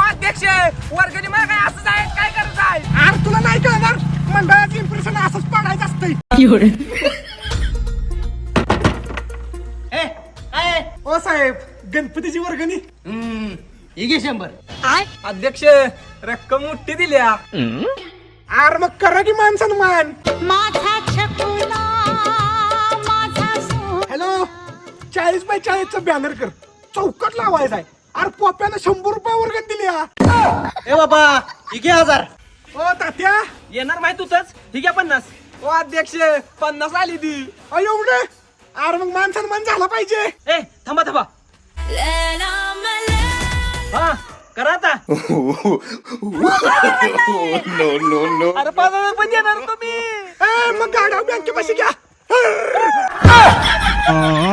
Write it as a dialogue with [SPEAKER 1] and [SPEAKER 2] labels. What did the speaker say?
[SPEAKER 1] अध्यक्ष वर्गणी मला काय असं आहे काय करायचं आहे
[SPEAKER 2] अरे तुला नाही कळणार मंडळाचं इम्प्रेशन असंच पडायचं असतंय ओ साहेब गणपतीची वर्गणी
[SPEAKER 3] घे शंभर
[SPEAKER 1] अध्यक्ष रक्कम मोठी दिल्या
[SPEAKER 2] आर मग करा की मान सन्मान
[SPEAKER 4] माझा छकुला
[SPEAKER 2] हॅलो चाळीस बाय चाळीसचा बॅनर कर चौकट लावायचा आहे पोप्यानं शंभर रुपये वर्गण दिली हा.
[SPEAKER 3] ए बाबा घे हजार.
[SPEAKER 2] ओ तात्या.
[SPEAKER 1] येणार माहीत होतच. ठीक आहे पन्नास. ओ अध्यक्ष पन्नास आली ती.
[SPEAKER 2] अ, एवढं? अरे मग मान सन्मान झाला पाहिजे.
[SPEAKER 1] ए थांबा थांबा. हा करा आता. अरे पाच हजार पण देणार तुम्ही.
[SPEAKER 2] ए, मग गाड्या बँकेपाशी घ्या.